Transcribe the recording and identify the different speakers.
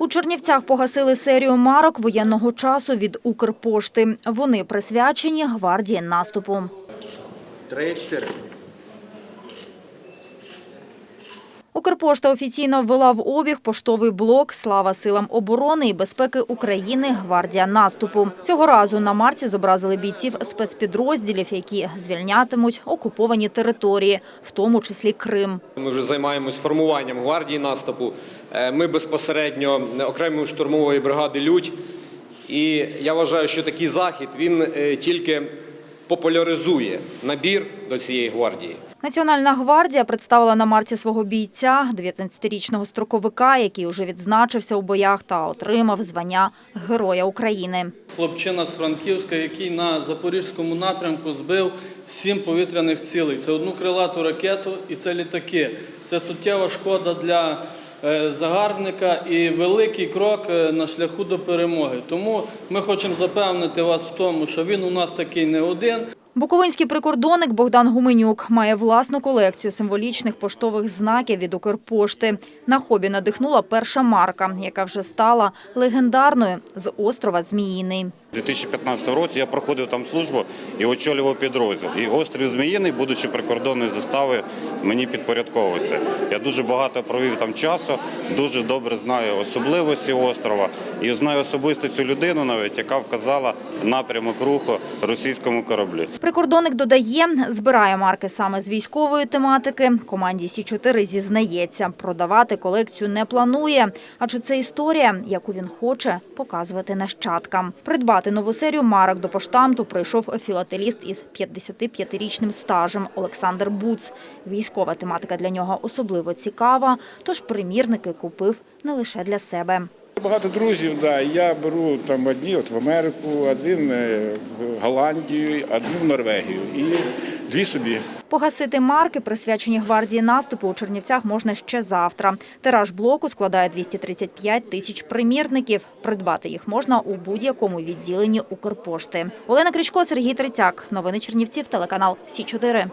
Speaker 1: У Чернівцях погасили серію марок воєнного часу від Укрпошти. Вони присвячені гвардії наступу.
Speaker 2: Три, чотири.
Speaker 1: Укрпошта офіційно ввела в обіг поштовий блок «Слава силам оборони і безпеки України. Гвардія наступу». Цього разу на марці зобразили бійців спецпідрозділів, які звільнятимуть окуповані території, в тому числі Крим.
Speaker 3: Ми вже займаємось формуванням гвардії наступу. Е, Ми безпосередньо окремої штурмової бригади Людь. І я вважаю, що такий захід він е, тільки популяризує набір до цієї гвардії.
Speaker 1: Національна гвардія представила на марці свого бійця, 19-річного строковика, який уже відзначився у боях та отримав звання Героя України.
Speaker 4: Хлопчина з Франківська, який на запорізькому напрямку збив сім повітряних цілей. Це одну крилату ракету і це літаки. Це суттєва шкода для е, загарбника і великий крок е, на шляху до перемоги. Тому ми хочемо запевнити вас в тому, що він у нас такий не один.
Speaker 1: Буковинський прикордонник Богдан Гуменюк має власну колекцію символічних поштових знаків від Укрпошти. На хобі надихнула перша марка, яка вже стала легендарною з острова Зміїний.
Speaker 5: У 2015 році я проходив там службу і очолював підрозділ. І острів Зміїний, будучи прикордонною заставою, мені підпорядковувався. Я дуже багато провів там часу, дуже добре знаю особливості острова і знаю особисто цю людину, навіть яка вказала напрямок руху російському кораблі.
Speaker 1: Прикордонник додає, збирає марки саме з військової тематики. Команді Сі-4 зізнається, продавати колекцію не планує, адже це історія, яку він хоче показувати нащадкам. Придбати нову серію марок до поштамту прийшов філателіст із 55-річним стажем Олександр Буц. Військова тематика для нього особливо цікава, тож примірники купив не лише для себе.
Speaker 6: Багато друзів, да. Я беру там одні от в Америку, один е, в Голландію, одну в Норвегію і дві собі.
Speaker 1: Погасити марки, присвячені гвардії наступу у Чернівцях, можна ще завтра. Тираж блоку складає 235 тисяч примірників. Придбати їх можна у будь-якому відділенні Укрпошти. Олена Крічко, Сергій Трицяк. Новини Чернівців, телеканал Сі 4